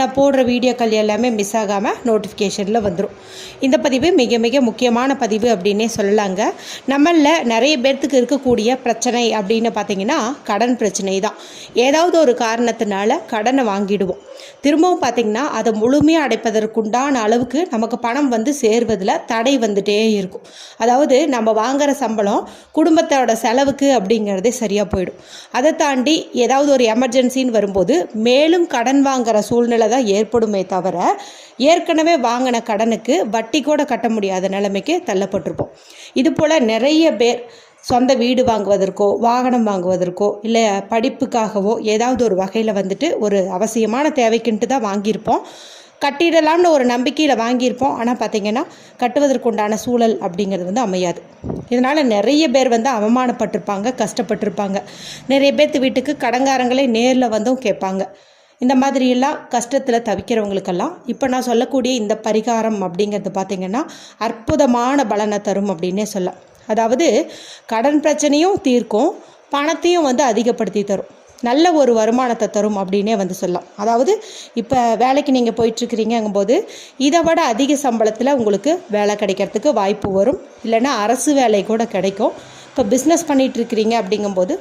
நான் போடுற வீடியோக்கள் எல்லாமே மிஸ் ஆகாமல் நோட்டிஃபிகேஷனில் வந்துடும் இந்த பதிவு மிக மிக முக்கியமான பதிவு அப்படின்னே சொல்லலாங்க. நம்மளில் நிறைய பேர்த்துக்கு இருக்கக்கூடிய பிரச்சனை அப்படின்னு பார்த்தீங்கன்னா கடன் பிரச்சனை தான். ஏதாவது ஒரு காரணத்தினால கடனை வாங்கிடுவோம். திரும்பவும் பார்த்திங்கன்னா அதை முழுமையாக அடைப்பதற்குண்டான அளவுக்கு நமக்கு பணம் வந்து சேர்வதில் தடை வந்துட்டே இருக்கும். அதாவது நம்ம வாங்குகிற சம்பளம் குடும்பத்தோட செலவுக்கு அப்படிங்கிறதே சரியாக போயிடும். அதை தாண்டி ஏதாவது ஒரு எமர்ஜென்சின்னு வரும்போது மேலும் கடன் வாங்குகிற சூழ்நிலை தான் ஏற்படுமே தவிர ஏற்கனவே வாங்கின கடனுக்கு வட்டி கூட கட்ட முடியாத நிலைமைக்கு தள்ளப்பட்டிருப்போம். இது போல் நிறைய பேர் சொந்த வீடு வாங்குவதற்கோ வாகனம் வாங்குவதற்கோ இல்லை படிப்புக்காகவோ ஏதாவது ஒரு வகையில் வந்துட்டு ஒரு அவசியமான தேவைக்குன்ட்டு தான் வாங்கியிருப்போம். கட்டிடலாம்னு ஒரு நம்பிக்கையில் வாங்கியிருப்போம். ஆனால் பார்த்திங்கன்னா கட்டுவதற்குண்டான சூழல் அப்படிங்கிறது வந்து அமையாது. இதனால் நிறைய பேர் வந்து அவமானப்பட்டிருப்பாங்க கஷ்டப்பட்டிருப்பாங்க. நிறைய பேர்த்து வீட்டுக்கு கடங்காரங்களே நேரில் வந்தும் கேட்பாங்க. இந்த மாதிரியெல்லாம் கஷ்டத்தில் தவிக்கிறவங்களுக்கெல்லாம் இப்போ நான் சொல்லக்கூடிய இந்த பரிகாரம் அப்படிங்கிறது பார்த்திங்கன்னா அற்புதமான பலனை தரும் அப்படின்னே சொல்லலாம். அதாவது கடன் பிரச்சனையும் தீர்க்கும் பணத்தையும் வந்து அதிகப்படுத்தி தரும். நல்ல ஒரு வருமானத்தை தரும் அப்படின்னே வந்து சொல்லலாம். அதாவது இப்போ வேலைக்கு நீங்கள் போயிட்டுருக்கிறீங்கங்கும்போது இதை விட அதிக சம்பளத்தில் உங்களுக்கு வேலை கிடைக்கிறதுக்கு வாய்ப்பு வரும். இல்லைன்னா அரசு வேலை கூட கிடைக்கும். இப்போ பிஸ்னஸ் பண்ணிகிட்ருக்கிறீங்க அப்படிங்கும்போது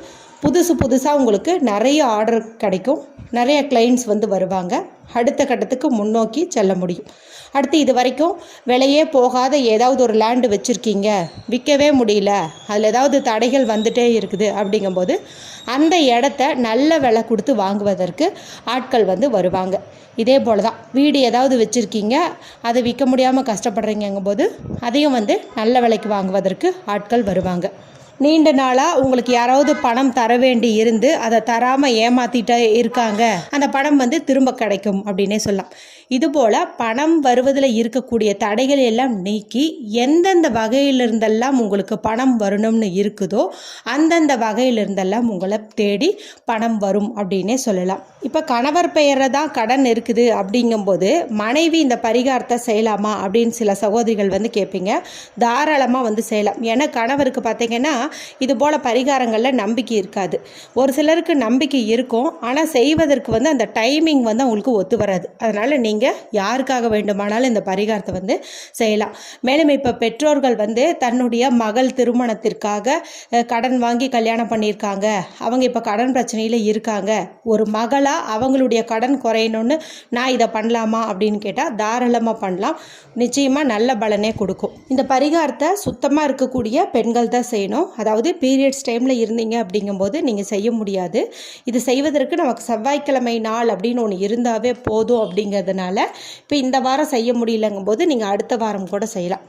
புதுசு புதுசாக உங்களுக்கு நிறைய ஆர்டர் கிடைக்கும். நிறைய கிளைண்ட்ஸ் வந்து வருவாங்க. அடுத்த கட்டத்துக்கு முன்னோக்கி செல்ல முடியும். அடுத்து இது வரைக்கும் விலையே போகாத ஏதாவது ஒரு லேண்டு வச்சுருக்கீங்க. விற்கவே முடியல. அதில் ஏதாவது தடைகள் வந்துட்டே இருக்குது அப்படிங்கும்போது அந்த இடத்த நல்ல விலை கொடுத்து வாங்குவதற்கு ஆட்கள் வந்து வருவாங்க. இதே போல் தான் வீடு ஏதாவது வச்சுருக்கீங்க. அதை விற்க முடியாமல் கஷ்டப்படுறீங்கும்போது அதையும் வந்து நல்ல விலைக்கு வாங்குவதற்கு ஆட்கள் வருவாங்க. நீண்ட நாளாக உங்களுக்கு யாராவது பணம் தர வேண்டி இருந்து அதை தராமல் ஏமாற்றிட்டே இருக்காங்க. அந்த பணம் வந்து திரும்ப கிடைக்கும் அப்படின்னே சொல்லலாம். இதுபோல் பணம் வருவதில் இருக்கக்கூடிய தடைகள் எல்லாம் நீக்கி எந்தெந்த வகையிலிருந்தெல்லாம் உங்களுக்கு பணம் வரணும்னு இருக்குதோ அந்தந்த வகையிலிருந்தெல்லாம் உங்களை தேடி பணம் வரும் அப்படின்னே சொல்லலாம். இப்போ கணவர் பெயரில் தான் கடன் இருக்குது அப்படிங்கும்போது மனைவி இந்த பரிகாரத்தை செய்யலாமா அப்படின்னு சில சகோதரிகள் வந்து கேட்பீங்க. தாராளமாக வந்து செய்யலாம். ஏன்னா கணவருக்கு பார்த்தீங்கன்னா இது போல் பரிகாரங்களில் நம்பிக்கை இருக்காது. ஒரு சிலருக்கு நம்பிக்கை இருக்கும். ஆனால் செய்வதற்கு வந்து அந்த டைமிங் வந்து அவங்களுக்கு ஒத்து வராது. அதனால் நீங்கள் யாருக்காக வேண்டுமானாலும் இந்த பரிகாரத்தை வந்து செய்யலாம். மேலும் இப்போ பெற்றோர்கள் வந்து தன்னுடைய மகள் திருமணத்திற்காக கடன் வாங்கி கல்யாணம் பண்ணியிருக்காங்க. அவங்க இப்போ கடன் பிரச்சனையில் இருக்காங்க. ஒரு மகளாக அவங்களுடைய கடன் குறையணும்னு நான் இதை பண்ணலாமா அப்படின்னு கேட்டால் தாராளமாக பண்ணலாம். நிச்சயமாக நல்ல பலனே கொடுக்கும். இந்த பரிகாரத்தை சுத்தமாக இருக்கக்கூடிய பெண்கள் தான் செய்யணும். அதாவது பீரியட்ஸ் டைமில் இருந்தீங்க அப்படிங்கும்போது நீங்கள் செய்ய முடியாது. இது செய்வதற்கு நமக்கு செவ்வாய்க்கிழமை நாள் அப்படின்னு ஒன்று இருந்தாவே போதும் அப்படிங்கிறதுனால இப்போ இந்த வாரம் செய்ய முடியலங்கும்போது நீங்கள் அடுத்த வாரம் கூட செய்யலாம்.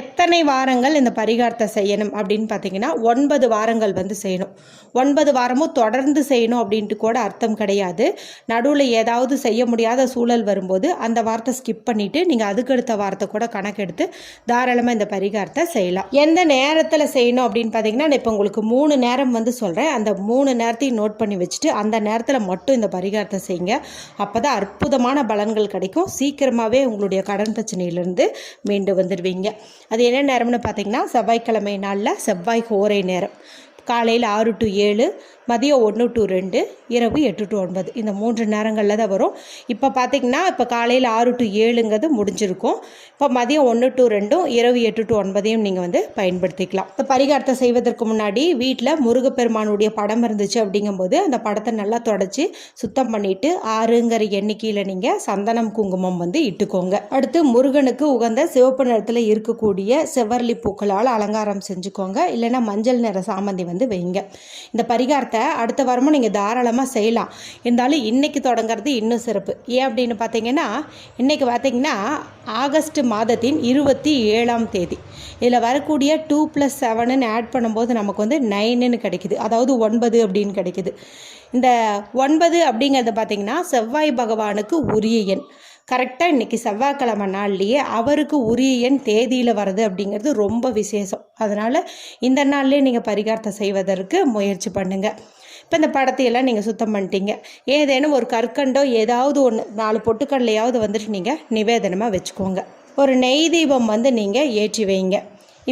எத்தனை வாரங்கள் இந்த பரிகாரத்தை செய்யணும் அப்படின்னு பார்த்தீங்கன்னா ஒன்பது வாரங்கள் வந்து செய்யணும். ஒன்பது வாரமும் தொடர்ந்து செய்யணும் அப்படின்ட்டு கூட அர்த்தம் கிடையாது. நடுவில் ஏதாவது செய்ய முடியாத சூழல் வரும்போது அந்த வாரத்தை ஸ்கிப் பண்ணிவிட்டு நீங்கள் அதுக்கடுத்த வாரத்தை கூட கணக்கெடுத்து தாராளமாக இந்த பரிகாரத்தை செய்யலாம். எந்த நேரத்தில் செய்யணும் அப்படின்னு பார்த்திங்கன்னா நான் இப்போ உங்களுக்கு மூணு நேரம் வந்து சொல்கிறேன் அந்த மூணு நேரத்தையும் நோட் பண்ணி வச்சுட்டு அந்த நேரத்தில் மட்டும் இந்த பரிகாரத்தை செய்யுங்க. அப்போ தான் அற்புதமான பலன்கள் கிடைக்கும். சீக்கிரமாகவே உங்களுடைய கடன் பிரச்சனையிலேருந்து மீண்டு வந்துடுவீங்க. அது என்ன நேரம்னு பார்த்தீங்கன்னா செவ்வாய்க்கிழமை நாளில் செவ்வாய் ஹோரை நேரம். காலையில் ஆறு டு ஏழு மதியம் ஒன்று டு ரெண்டு இரவு எட்டு டு ஒன்பது. இந்த மூன்று நேரங்களில் தான் வரும். இப்போ பார்த்தீங்கன்னா இப்போ காலையில் ஆறு டு ஏழுங்கிறது முடிஞ்சிருக்கும். இப்போ மதியம் ஒன்று டு ரெண்டும் இரவு எட்டு டு ஒன்பதையும் நீங்கள் வந்து பயன்படுத்திக்கலாம். இந்த பரிகாரத்தை செய்வதற்கு முன்னாடி வீட்டில் முருகப்பெருமானுடைய படம் இருந்துச்சு அப்படிங்கும்போது அந்த படத்தை நல்லா தொடச்சி சுத்தம் பண்ணிவிட்டு ஆறுங்கிற எண்ணிக்கையில் நீங்கள் சந்தனம் குங்குமம் வந்து இட்டுக்கோங்க. அடுத்து முருகனுக்கு உகந்த சிவப்பு நிறத்தில் இருக்கக்கூடிய செவ்வரளி பூக்களால் அலங்காரம் செஞ்சுக்கோங்க. இல்லைன்னா மஞ்சள் நிற சாமந்தி வந்து வைங்க. இந்த பரிகாரத்தை அடுத்த வாரமும் நீங்கள் தாராளமாக செய்யலாம். இருந்தாலும் இன்னைக்கு தொடங்குறது இன்னும் சிறப்பு. ஏன் அப்படின்னு பார்த்தீங்கன்னா இன்னைக்கு பார்த்தீங்கன்னா ஆகஸ்ட் மாதத்தின் இருபத்தி ஏழாம் தேதி. இதில் வரக்கூடிய டூ ப்ளஸ் செவனுன்னு ஆட் பண்ணும்போது நமக்கு வந்து நைனுன்னு கிடைக்குது. அதாவது ஒன்பது அப்படின்னு கிடைக்குது. இந்த ஒன்பது அப்படிங்கிறது பார்த்தீங்கன்னா செவ்வாய் பகவானுக்கு உரிய எண். கரெக்டாக இன்றைக்கி செவ்வாய்க்கிழமை நாள்லேயே அவருக்கு உரிய எண் தேதியில் வருது அப்படிங்கிறது ரொம்ப விசேஷம். அதனால் இந்த நாள்லேயே நீங்கள் பரிகாரத்தை செய்வதற்கு முயற்சி பண்ணுங்கள் இப்போ இந்த படத்தையெல்லாம் நீங்கள் சுத்தம் பண்ணிட்டீங்க. ஏதேனும் ஒரு கற்கண்டோ ஏதாவது ஒன்று நாலு பொட்டுக்கடலையாவது வந்துட்டு நீங்கள் நிவேதனமாக வச்சுக்கோங்க. ஒரு நெய் தீபம் வந்து நீங்கள் ஏற்றி வைங்க.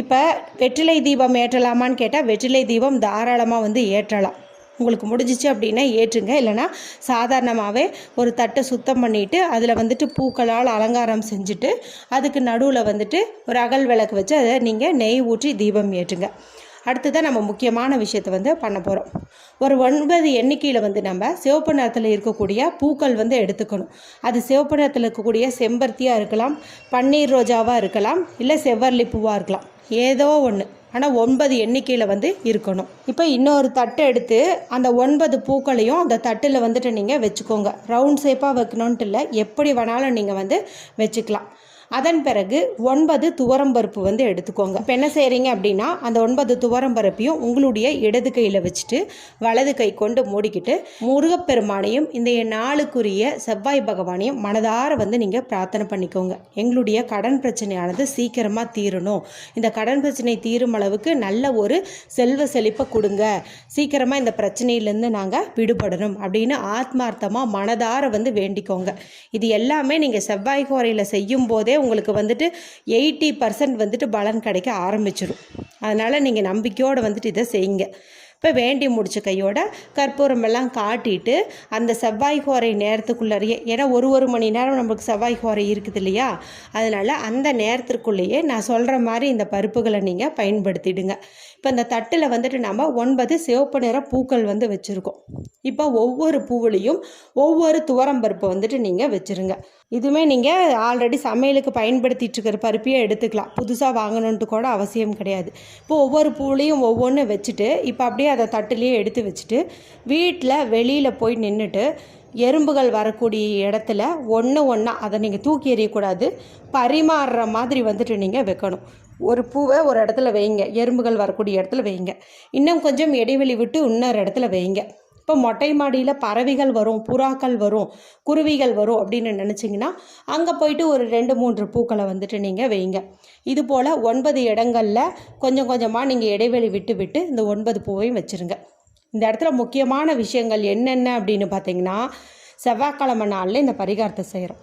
இப்போ வெற்றிலை தீபம் ஏற்றலாமான்னு கேட்டால் வெற்றிலை தீபம் தாராளமாக வந்து ஏற்றலாம். உங்களுக்கு முடிஞ்சிச்சு அப்படின்னா ஏற்றுங்க. இல்லைனா சாதாரணமாகவே ஒரு தட்டை சுத்தம் பண்ணிவிட்டு அதில் வந்துட்டு பூக்களால் அலங்காரம் செஞ்சுட்டு அதுக்கு நடுவில் வந்துட்டு ஒரு அகல் விளக்கு வச்சு அதை நீங்கள் நெய் ஊற்றி தீபம் ஏற்றுங்க. அடுத்ததான் நம்ம முக்கியமான விஷயத்தை வந்து பண்ண போகிறோம் ஒரு ஒன்பது எண்ணிக்கையில் வந்து நம்ம சிவப்பு நிறத்தில் இருக்கக்கூடிய பூக்கள் வந்து எடுத்துக்கணும். அது சிவப்பு நிறத்தில் இருக்கக்கூடிய செம்பருத்தியாக இருக்கலாம் பன்னீர் ரோஜாவாக இருக்கலாம் இல்லை செவ்வரளி பூவாக இருக்கலாம். ஏதோ ஒன்று ஆனால் ஒன்பது எண்ணிக்கையில் வந்து இருக்கணும். இப்போ இன்னொரு தட்டை எடுத்து அந்த ஒன்பது பூக்களையும் அந்த தட்டில் வந்துட்டு நீங்கள் வச்சுக்கோங்க. ரவுண்ட் ஷேப்பாக வைக்கணுன்ட்டு இல்லை எப்படி வேணாலும் நீங்கள் வந்து வச்சுக்கலாம். அதன் பிறகு ஒன்பது துவரம்பருப்பு வந்து எடுத்துக்கோங்க. இப்போ என்ன செய்கிறீங்க அப்படின்னா அந்த ஒன்பது துவரம்பருப்பையும் உங்களுடைய இடது கையில் வச்சுட்டு வலது கை கொண்டு மூடிக்கிட்டு முருகப்பெருமானையும் இந்த நாளுக்குரிய செவ்வாய் பகவானையும் மனதார வந்து நீங்கள் பிரார்த்தனை பண்ணிக்கோங்க. எங்களுடைய கடன் பிரச்சனையானது சீக்கிரமாக தீரணும். இந்த கடன் பிரச்சனை தீரும் அளவுக்கு நல்ல ஒரு செல்வ செழிப்பை கொடுங்க. சீக்கிரமாக இந்த பிரச்சனையிலேருந்து நாங்கள் விடுபடணும் அப்படின்னு ஆத்மார்த்தமாக மனதார வந்து வேண்டிக்கோங்க. இது எல்லாமே நீங்கள் செவ்வாய் கோரையில் செய்யும் போதே உங்களுக்கு வந்துட்டு எயிட்டி பர்சன்ட் வந்துட்டு பலன் கிடைக்க ஆரம்பிச்சிடும் அதனால் நீங்கள் நம்பிக்கையோடு வந்துட்டு இதை செய்யுங்க. இப்போ வேண்டி முடிச்ச கையோட கற்பூரமெல்லாம் காட்டிட்டு அந்த செவ்வாய் கோரை நேரத்துக்குள்ளேயே ஏன்னா ஒரு ஒரு மணி நேரம் நம்மளுக்கு செவ்வாய் கோரை இருக்குது இல்லையா? அதனால் அந்த நேரத்திற்குள்ளேயே நான் சொல்கிற மாதிரி இந்த பருப்புகளை நீங்கள் பயன்படுத்திடுங்க. இப்போ இந்த தட்டில் வந்துட்டு நம்ம ஒன்பது சிவப்பு நிற பூக்கள் வந்து வச்சுருக்கோம். இப்போ ஒவ்வொரு பூவிலையும் ஒவ்வொரு துவரம் பருப்பை வந்துட்டு நீங்கள் வச்சுருங்க. இதுவுமே நீங்கள் ஆல்ரெடி சமையலுக்கு பயன்படுத்திட்டு இருக்கிற பருப்பையே எடுத்துக்கலாம். புதுசாக வாங்கணுன்ட்டு கூட அவசியம் கிடையாது. இப்போ ஒவ்வொரு பூவிலையும் ஒவ்வொன்று வச்சுட்டு இப்போ அப்படியே அதை தட்டுலேயே எடுத்து வச்சுட்டு வீட்டில் வெளியில் போய் நின்றுட்டு எறும்புகள் வரக்கூடிய இடத்துல ஒன்று ஒன்றா அதை நீங்கள் தூக்கி எறியக்கூடாது. பரிமாறுற மாதிரி வந்துட்டு நீங்கள் வைக்கணும். ஒரு பூவை ஒரு இடத்துல வைங்க. எறும்புகள் வரக்கூடிய இடத்துல வைங்க. இன்னும் கொஞ்சம் இடைவெளி விட்டு இன்னொரு இடத்துல வைங்க. இப்போ மொட்டை மாடியில் பறவைகள் வரும் புறாக்கள் வரும் குருவிகள் வரும் அப்படின்னு நினச்சிங்கன்னா அங்கே போயிட்டு ஒரு ரெண்டு மூன்று பூக்களை வந்துட்டு நீங்கள் வைங்க. இது போல் ஒன்பது இடங்களில் கொஞ்சம் கொஞ்சமாக நீங்கள் இடைவெளி விட்டு விட்டு இந்த ஒன்பது பூவையும் வச்சுருங்க. இந்த இடத்துல முக்கியமான விஷயங்கள் என்னென்ன அப்படின்னு பார்த்தீங்கன்னா செவ்வாய்க்கிழமை நாளில் இந்த பரிகாரத்தை செய்கிறோம்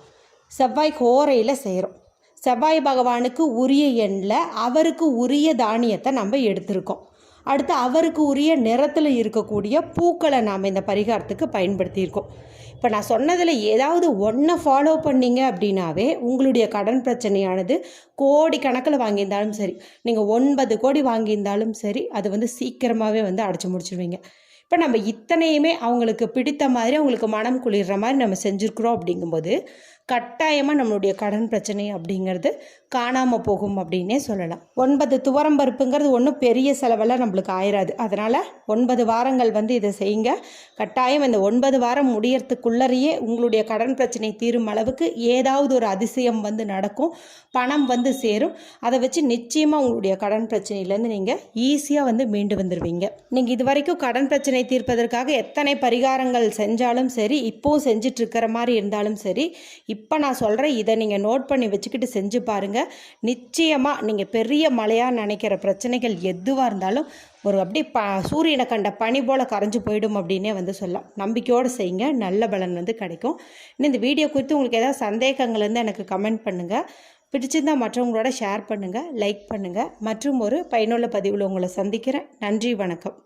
செவ்வாய் கோரையில் செய்கிறோம் செவ்வாய் பகவானுக்கு உரிய எண்ணில் அவருக்கு உரிய தானியத்தை நம்ம எடுத்திருக்கோம். அடுத்து அவருக்கு உரிய நிறத்தில் இருக்கக்கூடிய பூக்களை நாம் இந்த பரிகாரத்துக்கு பயன்படுத்தியிருக்கோம். இப்போ நான் சொன்னதில் ஏதாவது ஒன்றை ஃபாலோ பண்ணீங்க அப்படின்னாவே உங்களுடைய கடன் பிரச்சனையானது கோடி கணக்கில் வாங்கியிருந்தாலும் சரி நீங்கள் ஒன்பது கோடி வாங்கியிருந்தாலும் சரி அது வந்து சீக்கிரமாகவே வந்து அடைச்சி முடிச்சிடுவீங்க இப்போ நம்ம இத்தனையுமே அவங்களுக்கு பிடித்த மாதிரி அவங்களுக்கு மனம் குளிர்ற மாதிரி நம்ம செஞ்சுருக்குறோம் அப்படிங்கும்போது கட்டாயமாக நம்மளுடைய கடன் பிரச்சனை அப்படிங்கிறது காணாமல் போகும் அப்படின்னே சொல்லலாம். ஒன்பது துவரம் பருப்புங்கிறது ஒன்றும் பெரிய செலவெல்லாம் நம்மளுக்கு ஆயிராது. அதனால் ஒன்பது வாரங்கள் வந்து இதை செய்யுங்க. கட்டாயம் இந்த ஒன்பது வாரம் முடியறதுக்குள்ளறையே உங்களுடைய கடன் பிரச்சனை தீரும் அளவுக்கு ஏதாவது ஒரு அதிசயம் வந்து நடக்கும். பணம் வந்து சேரும். அதை வச்சு நிச்சயமாக உங்களுடைய கடன் பிரச்சனையிலேருந்து நீங்கள் ஈஸியாக வந்து மீண்டு வந்துடுவீங்க நீங்கள் இது வரைக்கும் கடன் பிரச்சனை தீர்ப்பதற்காக எத்தனை பரிகாரங்கள் செஞ்சாலும் சரி இப்போவும் செஞ்சிட்ருக்கிற மாதிரி இருந்தாலும் சரி இப்போ நான் சொல்கிறேன் இதை நீங்கள் நோட் பண்ணி வச்சுக்கிட்டு செஞ்சு பாருங்கள் நிச்சயமாக நீங்கள் பெரிய மழையாக நினைக்கிற பிரச்சனைகள் எதுவாக இருந்தாலும் ஒரு அப்படி ப சூரியனை கண்ட பனி போல் கரைஞ்சு போயிடும் அப்படின்னே வந்து சொல்லலாம். நம்பிக்கையோடு செய்யுங்க நல்ல பலன் வந்து கிடைக்கும். இன்னும் இந்த வீடியோ குறித்து உங்களுக்கு ஏதாவது சந்தேகங்கள் இருந்தால் எனக்கு கமெண்ட் பண்ணுங்கள் பிடிச்சிருந்தால் மற்றவங்களோட ஷேர் பண்ணுங்கள் லைக் பண்ணுங்கள் மற்றும் ஒரு பயனுள்ள பதிவில் உங்களை சந்திக்கிறேன். நன்றி வணக்கம்.